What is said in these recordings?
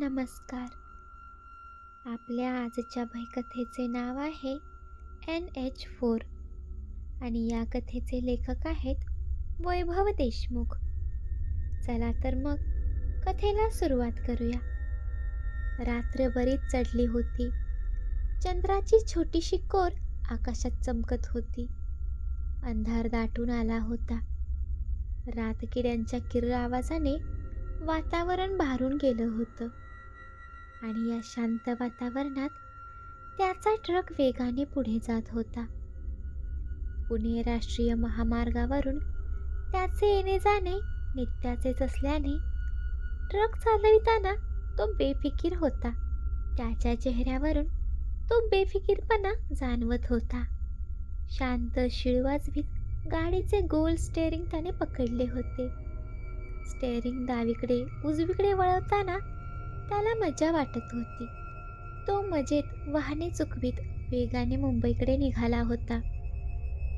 नमस्कार. आपल्या आजच्या भयकथेचे नाव आहे एन एच फोर. आणि या कथेचे लेखक आहेत वैभव देशमुख. चला तर मग कथेला सुरुवात करूया. रात्र बरीच चढली होती. चंद्राची छोटीशी कोर आकाशात चमकत होती. अंधार दाटून आला होता. रातकिड्यांच्या किर्र आवाजाने वातावरण भारून गेलं होतं. आणि या शांत वातावरणात त्याचा ट्रक वेगाने पुढे जात होता. पुणे राष्ट्रीय महामार्गावरून त्याचे येणे जाणे नित्याचेच असल्याने ट्रक चालविताना तो बेफिकीर होता. त्याच्या चेहऱ्यावरून तो बेफिकीरपणा जाणवत होता. शांत शिळवाजवीत गाडीचे गोल स्टेअरिंग त्याने पकडले होते. स्टेअरिंग डावीकडे उजवीकडे वळवताना त्याला मजा वाटत होती. तो मजेत वाहने चुकवीत वेगाने मुंबईकडे निघाला होता.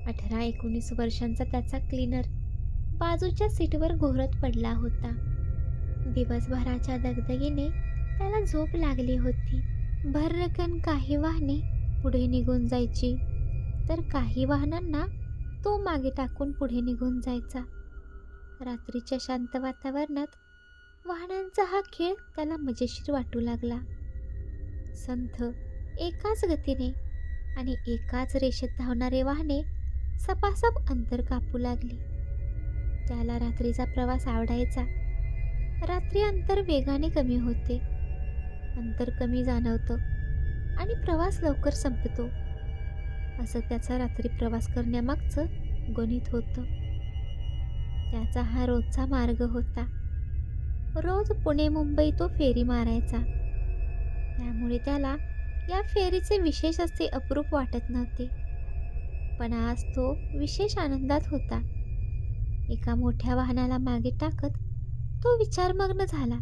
अठरा एकोणीस वर्षांचा त्याचा क्लीनर बाजूच्या सीटवर घोरत पडला होता. दिवसभराच्या दगदगीने त्याला झोप लागली होती. भररकन काही वाहने पुढे निघून जायची. तर काही वाहनांना तो मागे टाकून पुढे निघून जायचा. रात्रीच्या शांत वातावरणात वाहनांचा हा खेळ त्याला मजेशीर वाटू लागला. संथ एकाच गतीने आणि एकाच रेषेत धावणारे वाहने सपासप अंतर कापू लागली. त्याला रात्रीचा प्रवास आवडायचा. रात्री अंतर वेगाने कमी होते. अंतर कमी जाणवतं आणि प्रवास लवकर संपतो. असं त्याचा रात्री प्रवास करण्यामागचं गणित होतं. त्याचा हा रोजचा मार्ग होता. रोज पुणे मुंबई तो फेरी मारायचा. त्यामुळे त्याला या फेरीचे विशेष असे अप्रूप वाटत नव्हते. पण आज तो विशेष आनंदात होता. एका मोठ्या वाहनाला मागे टाकत तो विचारमग्न झाला.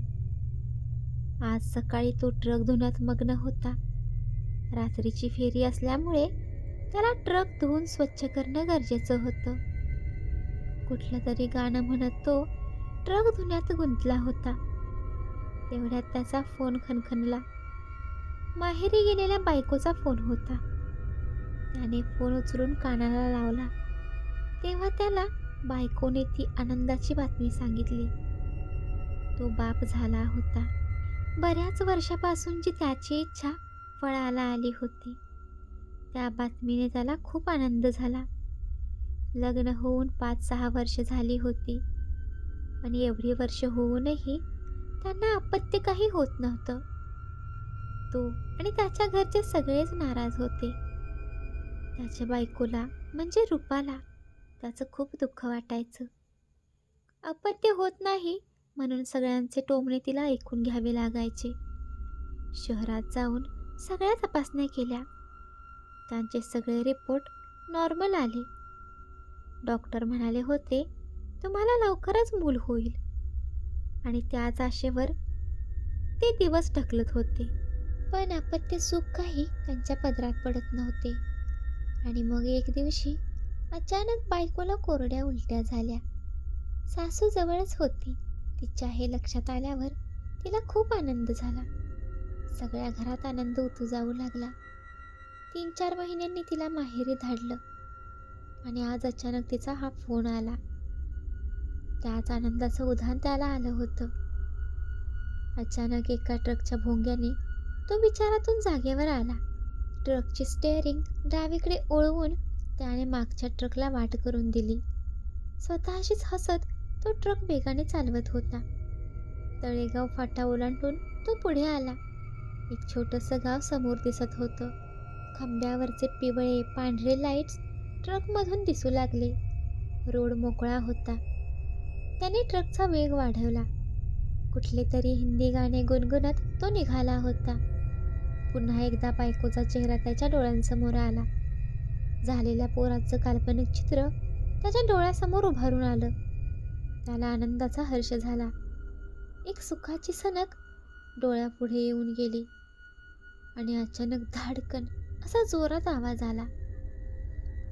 आज सकाळी तो ट्रक धुण्यात मग्न होता. रात्रीची फेरी असल्यामुळे त्याला ट्रक धुवून स्वच्छ करणं गरजेचं होतं. कुठलं तरी गाणं म्हणत तो ट्रक धुण्यात गुंतला होता. तेवढ्यात त्याचा फोन खणखणला. माहेरी गेलेल्या बायकोचा फोन होता. त्याने फोन उचलून कानाला लावला. तेव्हा त्याला बायकोने ती आनंदाची बातमी सांगितली. तो बाप झाला होता. बऱ्याच वर्षापासूनची त्याची इच्छा फळाला आली होती. त्या बातमीने त्याला खूप आनंद झाला. लग्न होऊन पाच सहा वर्ष झाली होती. आणि एवढी वर्ष होऊनही त्यांना अपत्य काही होत नव्हतं. तो आणि त्याच्या घरचे सगळेच नाराज होते. त्याच्या बायकोला म्हणजे रूपाला त्याचं खूप दुःख वाटायचं. अपत्य होत नाही म्हणून सगळ्यांचे टोमणे तिला ऐकून घ्यावे लागायचे. शहरात जाऊन सगळ्या तपासण्या केल्या. त्यांचे सगळे रिपोर्ट नॉर्मल आले. डॉक्टर म्हणाले होते तुम्हाला लवकरच मूल होईल. आणि त्याच आशेवर ते दिवस ढकलत होते. पण अपत्य सुख काही त्यांच्या पदरात पडत नव्हते. आणि मग एक दिवशी अचानक बायकोला कोरड्या उलट्या झाल्या. सासू जवळच होती. तिच्या हे लक्षात आल्यावर तिला खूप आनंद झाला. सगळ्या घरात आनंद उतू जाऊ लागला. तीन चार महिन्यांनी तिला माहेरी धाडलं. आणि आज अचानक तिचा हा फोन आला. त्याच आनंदाचं उधाण त्याला आलं होतं. अचानक एका ट्रकच्या भोंग्याने तो विचारातून जागेवर आला. ट्रकची स्टेअरिंग डावीकडे ओळवून त्याने मागच्या ट्रकला वाट करून दिली. स्वतःशीच हसत तो ट्रक वेगाने चालवत होता. तळेगाव फाटा ओलांडून तो पुढे आला. एक छोटंसं गाव समोर दिसत होतं. खांब्यावरचे पिवळे पांढरे लाईट्स ट्रकमधून दिसू लागले. रोड मोकळा होता. त्याने ट्रकचा वेग वाढवला. कुठले तरी हिंदी गाणे गुणगुणत तो निघाला होता. पुन्हा एकदा बायकोचा चेहरा त्याच्या डोळ्यांसमोर आला. झालेल्या पोराचं काल्पनिक चित्र त्याच्या डोळ्यासमोर उभारून आलं. त्याला आनंदाचा हर्ष झाला. एक सुखाची सनक डोळ्यापुढे येऊन गेली. आणि अचानक धाडकन असा जोरात आवाज आला.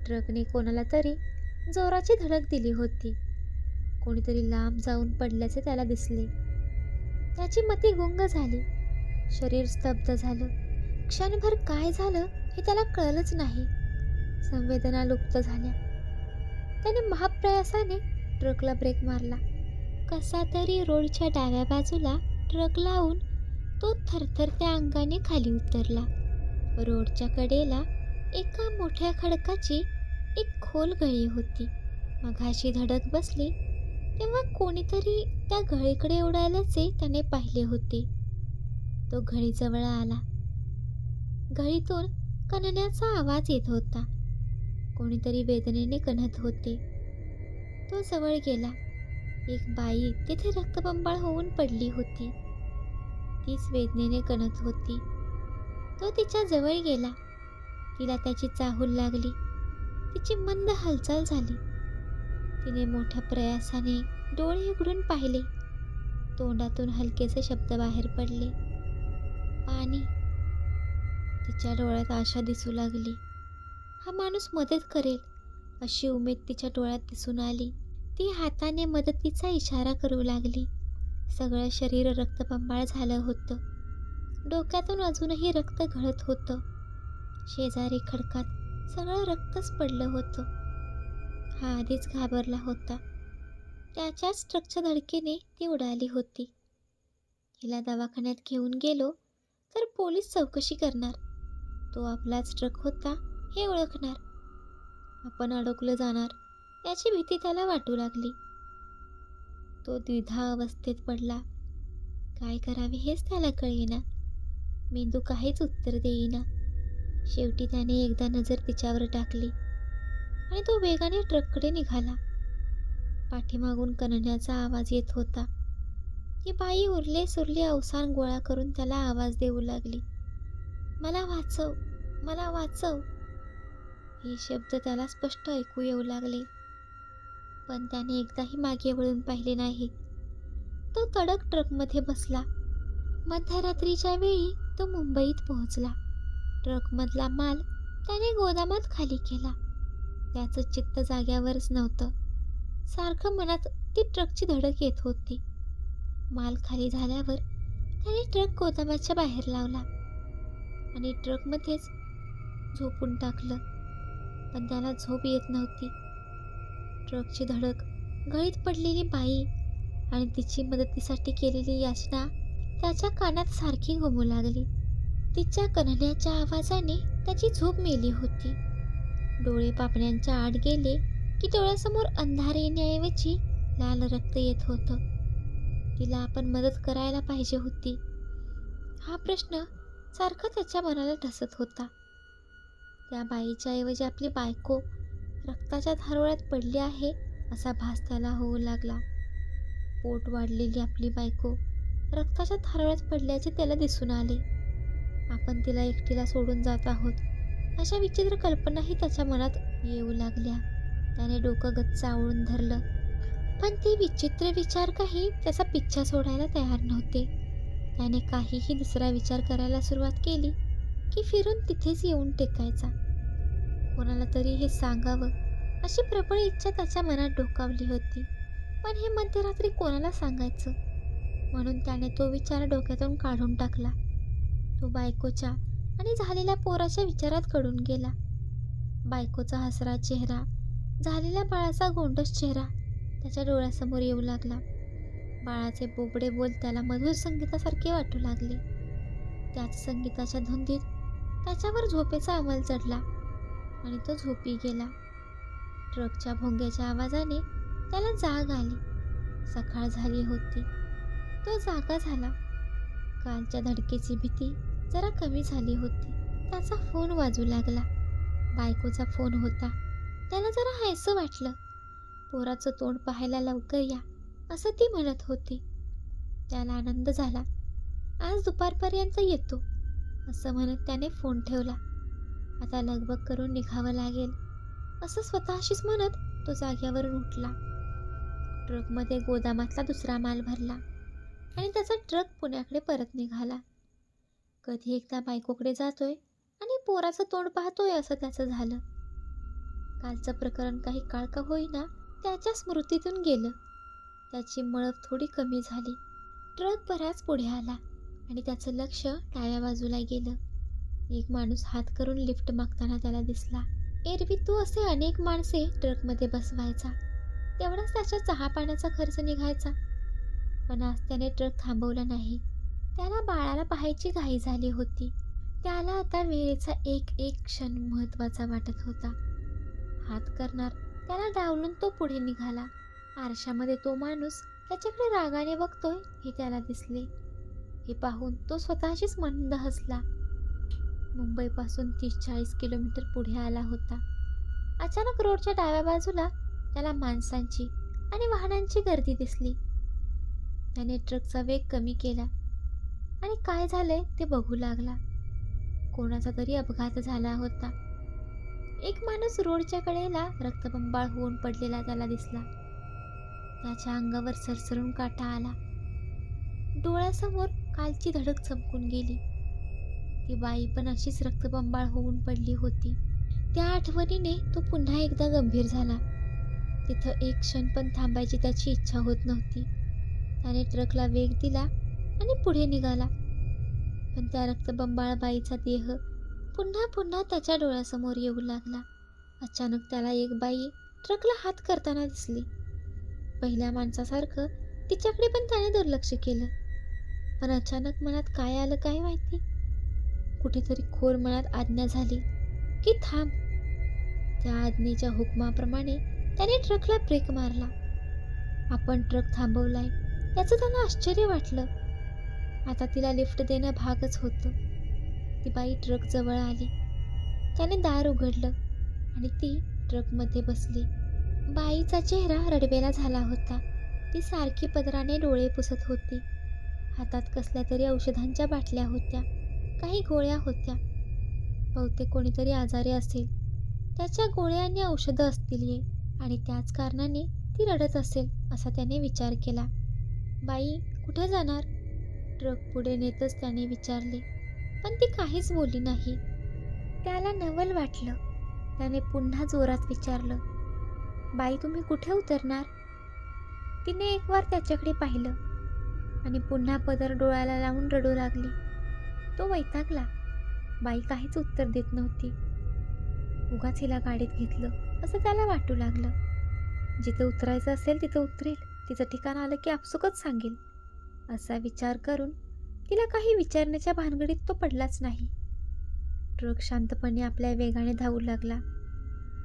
ट्रकने कोणाला तरी जोराची धडक दिली होती. कोणीतरी लांब जाऊन पडल्याचे त्याला दिसले. त्याची मती गुंग झाली. शरीर स्तब्ध झालं. क्षणभर काय झालं हे त्याला कळलंच नाही. संवेदना लुप्त झाल्या. त्याने महाप्रयासाने ट्रकला ब्रेक मारला. कसा तरी रोडच्या डाव्या बाजूला ट्रक लावून तो थरथरत्या अंगाने खाली उतरला. रोडच्या कडेला एका मोठ्या खडकाची एक खोल गळी होती. मघाशी धडक बसली. तेव्हा कोणीतरी त्या घळीकडे उडाल्याचे त्याने पाहिले होते. तो घळीजवळ आला. घळीतून कणण्याचा आवाज येत होता. कोणीतरी वेदनेने कणत होते. तो जवळ गेला. एक बाई तिथे रक्तबंबाळ होऊन पडली होती. तीच वेदनेने कणत होती. तो तिच्या जवळ गेला. तिला त्याची चाहूल लागली. तिची मंद हालचाल झाली. तिने मोठ्या प्रयासाने डोळे उघडून पाहिले. तोंडातून हलकेसे शब्द बाहेर पडले. पाणी. तिच्या डोळ्यात आशा दिसू लागली. हा माणूस मदत करेल अशी उमेद तिच्या डोळ्यात दिसून आली. ती हाताने मदतीचा इशारा करू लागली. सगळं शरीर रक्तबंबाळ झालं होतं. डोक्यातून अजूनही रक्त गळत होतं. शेजारी खडकात सगळं रक्तच पडलं होतं. हा आधीच घाबरला होता. त्याच्याच ट्रकच्या धडकेने ती उडाली होती. हिला दवाखान्यात घेऊन गेलो तर पोलीस चौकशी करणार. तो आपलाच ट्रक होता हे ओळखणार. आपण अडकलं जाणार याची भीती त्याला वाटू लागली. तो द्विधा अवस्थेत पडला. काय करावे हेच त्याला कळेना. मेंदू काहीच उत्तर देईना. शेवटी त्याने एकदा नजर तिच्यावर टाकली. आणि तो वेगाने ट्रककडे निघाला. पाठीमागून कणण्याचा आवाज येत होता. ती बाई उरले सुरले अवसान गोळा करून त्याला आवाज देऊ लागली. मला वाचव मला वाचव. हे शब्द त्याला स्पष्ट ऐकू येऊ लागले. पण त्याने एकदाही मागे वळून पाहिले नाही. तो तडक ट्रकमध्ये बसला. मध्यरात्रीच्या वेळी तो मुंबईत पोहोचला. ट्रकमधला माल त्याने गोदामात खाली केला. त्याचं चित्त जाग्यावरच नव्हतं. सारखं मनात ती ट्रकची धडक येत होती. माल खाली झाल्यावर त्याने ट्रक गोदामाच्या बाहेर लावला आणि ट्रकमध्येच झोपून टाकलं पण त्याला झोप येत नव्हती. ट्रकची धडक गळीत पडलेली बाई आणि तिची मदतीसाठी केलेली याचना त्याच्या कानात सारखी घुमू लागली. तिच्या कणण्याच्या आवाजाने त्याची झोप मेली होती. डोळे पापण्यांच्या आड गेले की डोळ्यासमोर अंधार येण्याऐवजी लाल रक्त येत होतं. तिला आपण मदत करायला पाहिजे होती. हा प्रश्न सारखा त्याच्या मनाला ढसत होता. त्या बाईच्या ऐवजी आपली बायको रक्ताच्या धारोळ्यात पडली आहे असा भास त्याला होऊ लागला. पोट वाढलेली आपली बायको रक्ताच्या धारोळ्यात पडल्याचे त्याला दिसून आले. आपण तिला एकटीला सोडून जात आहोत. अशा विचित्र कल्पनाही त्याच्या मनात येऊ लागल्या. त्याने डोकं गच्च आवळून धरलं. पण ते विचित्र विचार काही त्याचा पिच्छा सोडायला तयार नव्हते. त्याने काहीही दुसरा विचार करायला सुरुवात केली की फिरून तिथेच येऊन टेकायचा. कोणाला तरी हे सांगावं अशी प्रबळ इच्छा त्याच्या मनात डोकावली होती. पण हे मध्यरात्री कोणाला सांगायचं? म्हणून त्याने तो विचार डोक्यातून काढून टाकला. तो बायकोच्या आणि झालेल्या पोराच्या विचारात कडून गेला. बायकोचा हसरा चेहरा झालेल्या बाळाचा गोंडस चेहरा त्याच्या डोळ्यासमोर येऊ लागला. बाळाचे बोबडे बोल त्याला मधुर संगीतासारखे वाटू लागले. त्याच संगीताच्या धुंदीत त्याच्यावर झोपेचा अंमल चढला आणि तो झोपी गेला. ट्रकच्या भोंग्याच्या आवाजाने त्याला जाग आली. सकाळ झाली होती. तो जागा झाला. कालच्या धडकेची भीती जरा कमी झाली होती. त्याचा फोन वाजू लागला. बायकोचा फोन होता. त्याला जरा हायसं वाटलं. पोराचं तोंड पाहायला लवकर या असं ती म्हणत होती. त्याला आनंद झाला. आज दुपारपर्यंत येतो असं म्हणत त्याने फोन ठेवला. आता लगबग करून निघावं लागेल असं स्वतःशीच म्हणत तो जाग्यावरून उठला. ट्रकमध्ये गोदामातला दुसरा माल भरला आणि त्याचा ट्रक पुण्याकडे परत निघाला. कधी एकदा बायकोकडे जातोय आणि पोराचं तोंड पाहतोय असं त्याचं झालं. कालचं प्रकरण काही काळ का होईना त्याच्या स्मृतीतून गेलं. त्याची मळप थोडी कमी झाली. ट्रक बराच पुढे आला आणि त्याचं लक्ष डाव्या बाजूला गेलं. एक माणूस हात करून लिफ्ट मागताना त्याला दिसला. एरवी तू असे अनेक माणसे ट्रकमध्ये बसवायचा. तेवढाच त्याच्या चहा पाण्याचा खर्च निघायचा. पण आज त्याने ट्रक थांबवला नाही. त्याला बाळाला पाहायची घाई झाली होती. त्याला आता वेळेचा एक एक क्षण महत्त्वाचा वाटत होता. हात करणार त्याला डावलून तो पुढे निघाला. आरशामध्ये तो माणूस त्याच्याकडे रागाने बघतोय हे त्याला दिसले. हे पाहून तो स्वतःशीच मंद हसला. मुंबईपासून तीस चाळीस किलोमीटर पुढे आला होता. अचानक रोडच्या डाव्या बाजूला त्याला माणसांची आणि वाहनांची गर्दी दिसली. त्याने ट्रकचा वेग कमी केला. आणि काय झालंय ते बघू लागला. कोणाचा तरी अपघात झाला होता. एक माणूस रोडच्या कडेला रक्तबंबाळ होऊन पडलेला त्याला दिसला. त्याच्या अंगावर सरसरून काटा आला. डोळ्यासमोर कालची धडक चमकून गेली. ती बाई पण अशीच रक्तबंबाळ होऊन पडली होती. त्या आठवणीने तो पुन्हा एकदा गंभीर झाला. तिथं एक क्षण पण थांबायची त्याची इच्छा होत नव्हती. त्याने ट्रकला वेग दिला आणि पुढे निघाला. पण त्या रक्तबंबाळ बाईचा देह पुन्हा पुन्हा त्याच्या डोळ्यासमोर येऊ लागला. अचानक त्याला एक बाई ट्रकला हात करताना दिसली. पहिल्या माणसासारखं तिच्याकडे पण त्याने दुर्लक्ष केलं. पण अचानक मनात काय आलं काय माहिती? कुठेतरी खोल मनात आज्ञा झाली की थांब. त्या आज्ञेच्या हुकमाप्रमाणे त्याने ट्रकला ब्रेक मारला. आपण ट्रक थांबवलाय याचं त्यांना आश्चर्य वाटलं. आता तिला लिफ्ट देणं भागच होतं. ती बाई ट्रक जवळ आली. त्याने दार उघडलं आणि ती ट्रकमध्ये बसली. बाईचा चेहरा रडवेला झाला होता. ती सारखी पदराने डोळे पुसत होती. हातात कसल्या तरी औषधांच्या बाटल्या होत्या. काही गोळ्या होत्या. बहुतेक कोणीतरी आजारी असेल. त्याच्या गोळ्या आणि औषधं असतील ये आणि त्याच कारणाने ती रडत असेल असा त्याने विचार केला. बाई कुठे जाणार? ट्रक पुढे नेतच त्याने विचारले पण ती काहीच बोली नाही. त्याला नवल वाटलं. त्याने पुन्हा जोरात विचारलं बाई तुम्ही कुठे उतरणार? तिने एक वार त्याच्याकडे पाहिलं आणि पुन्हा पदर डोळ्याला लावून रडू लागली. तो वैतागला. बाई काहीच उत्तर देत नव्हती. उगाच हिला गाडीत घेतलं असं त्याला वाटू लागलं. जिथं उतरायचं असेल तिथं उतरेल. तिचं ठिकाण आलं की आपसुकच सांगेल. असा विचार करून तिला काही विचारण्याच्या भानगडीत तो पडलाच नाही. ट्रक शांतपणे आपल्या वेगाने धावू लागला.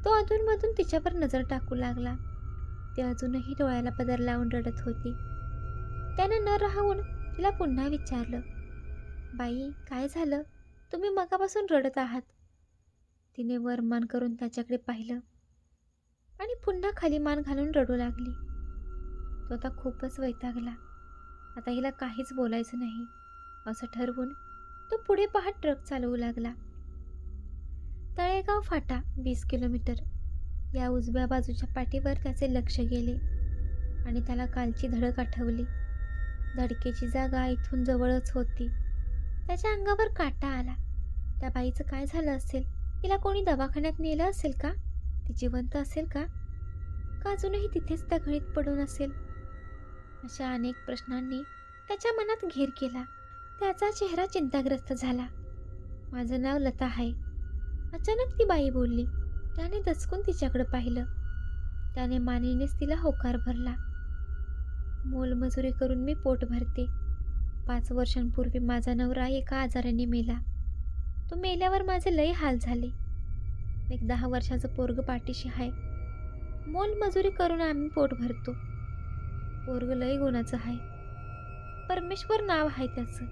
तो अधूनमधून तिच्यावर नजर टाकू लागला. ती अजूनही डोळ्याला पदर लावून रडत होती. त्यानं न राहून तिला पुन्हा विचारलं बाई काय झालं? तुम्ही मगापासून रडत आहात. तिने वर मान करून त्याच्याकडे पाहिलं आणि पुन्हा खाली मान घालून रडू लागली. तो आता खूपच वैतागला. आता हिला काहीच बोलायचं नाही. असं ठरवून तो पुढे पाहत ट्रक चालवू लागला. तळेगाव फाटा वीस किलोमीटर. या उजव्या बाजूच्या पाठीवर त्याचे लक्ष गेले आणि त्याला कालची धडक आठवली. धडकेची जागा इथून जवळच होती. त्याच्या अंगावर काटा आला. त्या बाईचं काय झालं असेल? तिला कोणी दवाखान्यात नेलं असेल का? ती जिवंत असेल का? का अजूनही तिथेच त्या घळीत पडून असेल? अशा अनेक प्रश्नांनी त्याच्या मनात घेर केला. त्याचा चेहरा चिंताग्रस्त झाला. माझं नाव लता आहे. अचानक ती बाई बोलली. त्याने दचकून तिच्याकडे पाहिलं. त्याने मानेनेच तिला होकार भरला. मोलमजुरी करून मी पोट भरते. पाच वर्षांपूर्वी माझा नवरा एका आजाराने मेला. तो मेल्यावर माझे लय हाल झाले. एक दहा वर्षाचं पोरग पाठीशी आहे मोलमजुरी करून आम्ही पोट भरतो. पोरग लय गुणाचं आहे. परमेश्वर नाव आहे त्याचं.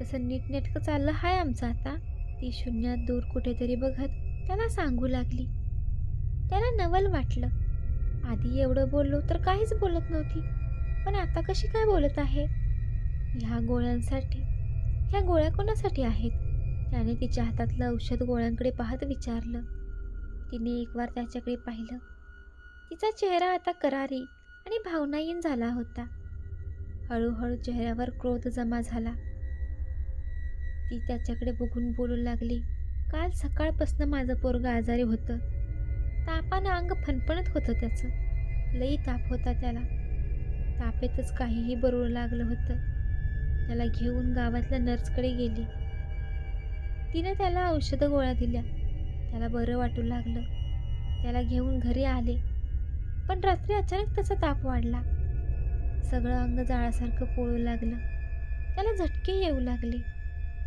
तसं नीटनेटकं चाललं आहे आमचं आता. ती शून्यात दूर कुठेतरी बघत त्याला सांगू लागली. त्याला नवल वाटलं. आधी एवढं बोललो तर काहीच बोलत नव्हती. पण आता कशी काय बोलत आहे? ह्या गोळ्यांसाठी ह्या गोळ्या कोणासाठी आहेत? त्याने तिच्या हातातलं औषध गोळ्यांकडे पाहत विचारलं. तिने एक वार त्याच्याकडे पाहिलं. तिचा चेहरा आता करारी आणि भावनाहीन झाला होता. हळूहळू चेहऱ्यावर क्रोध जमा झाला. ती त्याच्याकडे बघून बोलू लागली काल सकाळपासून माझं पोरग आजारी होतं. तापानं अंग फणफणत होतं त्याचं. लई ताप होता त्याला. तापेतच काहीही बरोबर लागलं होतं. त्याला घेऊन गावातल्या नर्सकडे गेली. तिनं त्याला औषधं गोळ्या दिल्या. त्याला बरं वाटू लागलं. त्याला घेऊन घरी आले. पण रात्री अचानक त्याचा ताप वाढला. सगळं अंग जाळासारखं पोळू लागलं. त्याला झटके येऊ लागले.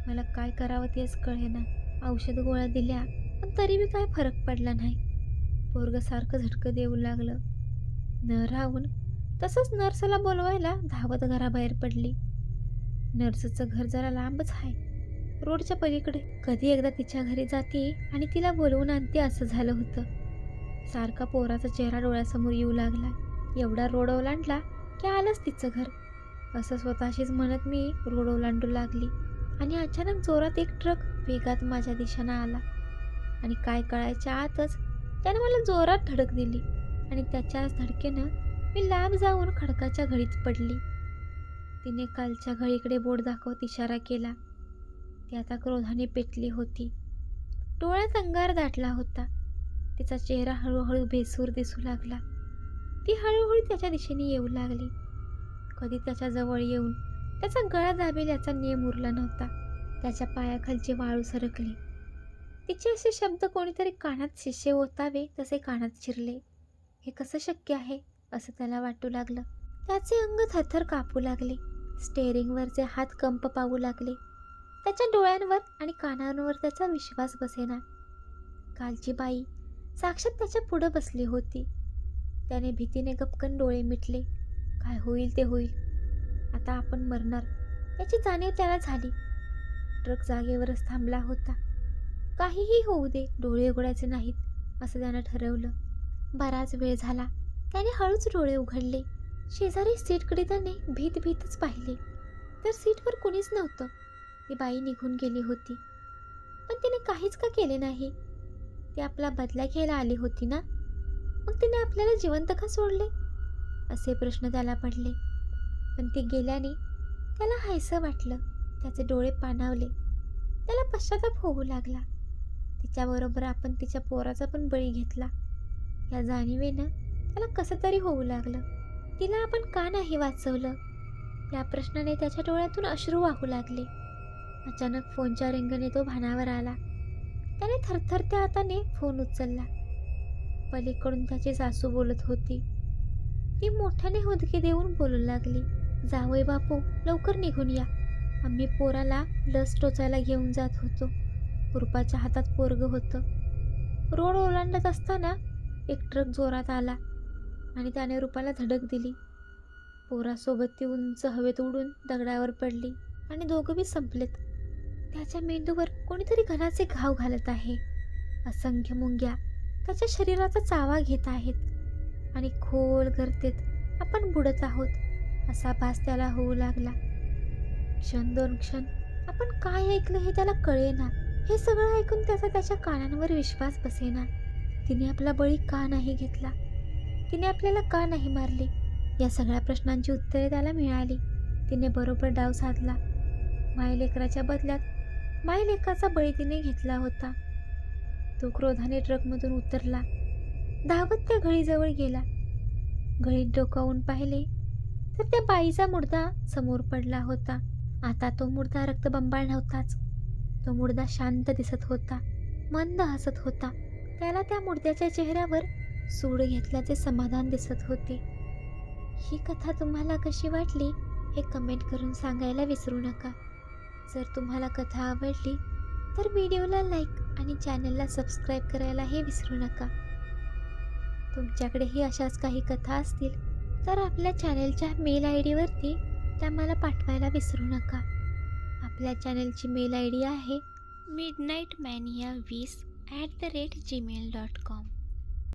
मला काय करावं तेच कळेना. औषध गोळ्या दिल्या पण तरी बी काय फरक पडला नाही. पोरग सारखं झटकं देऊ लागलं. न राहून तसंच नर्सला बोलवायला धावत घराबाहेर पडली. नर्सचं घर जरा लांबच आहे. रोडच्या पलीकडे. कधी एकदा तिच्या घरी जाते आणि तिला बोलवून आणते असं झालं होतं. सारखा पोराचा चेहरा डोळ्यासमोर येऊ लागला. एवढा रोड ओलांडला की आलंच तिचं घर. असं स्वतःशीच म्हणत मी रोड ओलांडू लागली आणि अचानक जोरात एक ट्रक वेगात माझ्या दिशेनं आला. आणि काय कळायच्या आतच त्याने मला जोरात धडक दिली आणि त्याच्याच धडकेनं मी लांब जाऊन खडकाच्या घडीत पडली. तिने कालच्या घडीकडे बोट दाखवत इशारा केला. ती आता क्रोधाने पेटली होती. डोळ्यात अंगार दाटला होता. तिचा चेहरा हळूहळू बेसूर दिसू लागला. ती हळूहळू त्याच्या दिशेने येऊ लागली. कधी त्याच्याजवळ येऊन त्याचा गळा दाबेल याचा नियम उरला नव्हता. त्याच्या पायाखालची वाळू सरकली. तिचे असे शब्द कोणीतरी कानात शिष्य ओतावे तसे कानात शिरले हे कसं शक्य आहे? असं त्याला वाटू लागलं. त्याचे अंग थरथर कापू लागले. स्टेअरिंगवरचे हात कंप पाहू लागले. त्याच्या डोळ्यांवर आणि कानांवर त्याचा विश्वास बसेना. कालची बाई साक्षात त्याच्या पुढं बसली होती. त्याने भीतीने गपकन डोळे मिटले. काय होईल ते होईल. आता आपण मरणार. याची जाणीव त्याला झाली. ट्रक जागेवरच थांबला होता. काहीही होऊ दे डोळे उघडायचे नाहीत असं त्यानं ठरवलं. बराच वेळ झाला. त्याने हळूच डोळे उघडले. शेजारी सीटकडे त्याने भीत भीतच पाहिले. तर सीटवर कुणीच नव्हतं. ती बाई निघून गेली होती. पण तिने काहीच का केले नाही? ती आपला बदला घ्यायला आली होती ना? मग तिने आपल्याला जिवंत का सोडले? असे प्रश्न त्याला पडले. पण ती गेल्याने त्याला हायसं वाटलं. त्याचे डोळे पाणावले. त्याला पश्चाताप होऊ लागला. तिच्याबरोबर आपण तिच्या पोराचा पण बळी घेतला. या जाणीवेनं त्याला कसं तरी होऊ लागलं. तिला आपण का नाही वाचवलं? या प्रश्नाने त्याच्या डोळ्यातून अश्रू वाहू लागले. अचानक फोनच्या रिंगने तो भानावर आला. त्याने थरथरत्या हाताने फोन उचलला. पलीकडून त्याची सासू बोलत होती. ती मोठ्याने हुदके देऊन बोलू लागली जावई बापू लवकर निघून या. आम्ही पोराला लस टोचायला घेऊन जात होतो. रुपाच्या हातात पोरग होतं. रोड ओलांडत असताना एक ट्रक जोरात आला आणि त्याने रुपाला धडक दिली. पोरासोबत ती उंच हवेत उडून दगडावर पडली आणि दोघं बी संपलेत. त्याच्या मेंदूवर कोणीतरी घनाचे घाव घालत आहे. असंख्य मुंग्या त्याच्या शरीराचा चावा घेत आहेत. आणि खोल गर्तेत आपण बुडत आहोत असा भास त्याला होऊ लागला. क्षण दोन क्षण आपण काय ऐकलं हे त्याला कळेना. हे सगळं ऐकून त्याचा त्याच्या कानांवर विश्वास बसेना. तिने आपला बळी का नाही घेतला? तिने आपल्याला का नाही मारले? या सगळ्या प्रश्नांची उत्तरे त्याला मिळाली. तिने बरोबर डाव साधला. मायलेकराच्या बदल्यात मायलेकाचा बळी तिने घेतला होता. तो क्रोधाने ट्रकमधून उतरला. धावत त्या घळीजवळ गेला. घळीत डोकावून पाहिले तर त्या बाईचा मुर्दा समोर पडला होता. आता तो मुर्दा रक्तबंबाळ नव्हताच. तो मुर्दा शांत दिसत होता. मंद हसत होता. त्याला त्या मुर्द्याच्या चेहऱ्यावर सूड घेतल्याचे समाधान दिसत होते. ही कथा तुम्हाला कशी वाटली हे कमेंट करून सांगायला विसरू नका. जर तुम्हाला कथा आवडली तर व्हिडिओला लाईक आणि चॅनलला सबस्क्राईब करायलाही विसरू नका. तुमच्याकडेही अशाच काही कथा असतील तर आपल्या चॅनलच्या मेल आय डीवरती त्या मला पाठवायला विसरू नका. आपल्या चॅनलची मेल आय डी आहे मिड नाईट मॅनिया वीस at the rate Gmail dot com